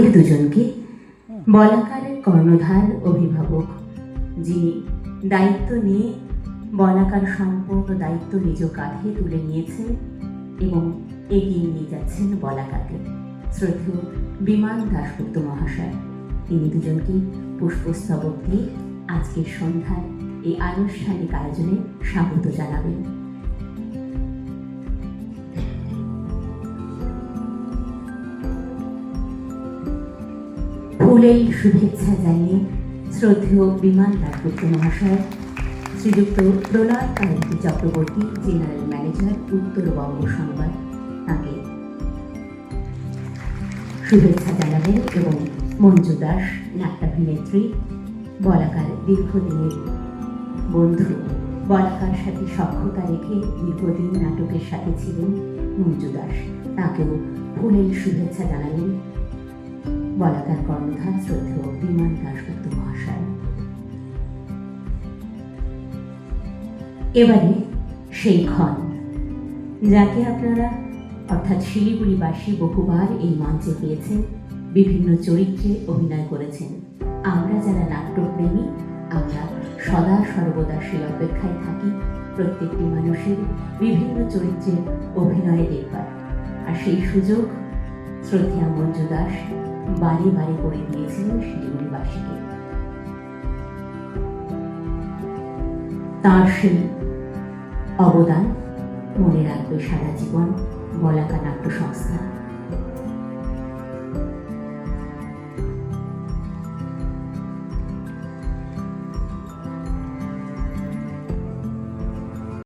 আপনাদের দুজনকে বলাকারের কর্ণধার অভিভাবক যিনি দায়িত্ব নিয়ে বলাকার সম্পূর্ণ দায়িত্ব নিজ কাঁধে তুলে নিয়েছেন এবং এগিয়ে নিয়ে যাচ্ছেন বলাকাকে। শ্রদ্ধেয় বিমান দাশগুপ্ত মহাশয়, তিনি দুজনকে পুষ্পস্তবক দিয়ে আজকের সন্ধ্যার এই আনুষ্ঠানিক আয়োজনে স্বাগত জানাবেন। ফুলের শুভেচ্ছা জানিয়ে শ্রদ্ধেয় বিমান দাশগুপ্ত মহাশয়, শ্রীযুক্ত প্রলয় কান্তি চক্রবর্তী, জেনারেল ম্যানেজার, উত্তরবঙ্গ সংবাদ, তাকে শুভেচ্ছা জানাবেন এবং মঞ্জু দাস নাট্যাভিনেত্রী বলাকার দীর্ঘদিনের বন্ধু, বলাকার সাথে সক্ষতা রেখে দীর্ঘদিন নাটকের সাথে ছিলেন মঞ্জু দাস। তাকেও ফুলের শুভেচ্ছা জানালেন বলাকার কর্ণধার শ্রদ্ধেয় বিমান দাশগুপ্ত মহাশয়। এবারে সেই ক্ষণ, যাকে আপনারা, অর্থাৎ শিলিগুড়িবাসী বহুবার এই মঞ্চে পেয়েছেন, বিভিন্ন চরিত্রে অভিনয় করেছেন। আমরা যারা নাট্যপ্রেমী, আমরা সদা সর্বদা সেই অপেক্ষায় থাকি প্রত্যেকটি মানুষের বিভিন্ন চরিত্রে অভিনয় দেখবার। আর সেই সুযোগ শ্রদ্ধা মঞ্জু দাস বারে বাড়ি করে দিয়েছিল শিলিগুড়িবাসীকে তার সেই অবদান মনে রাখবে সারা জীবন বলাকা নাট্য সংস্থা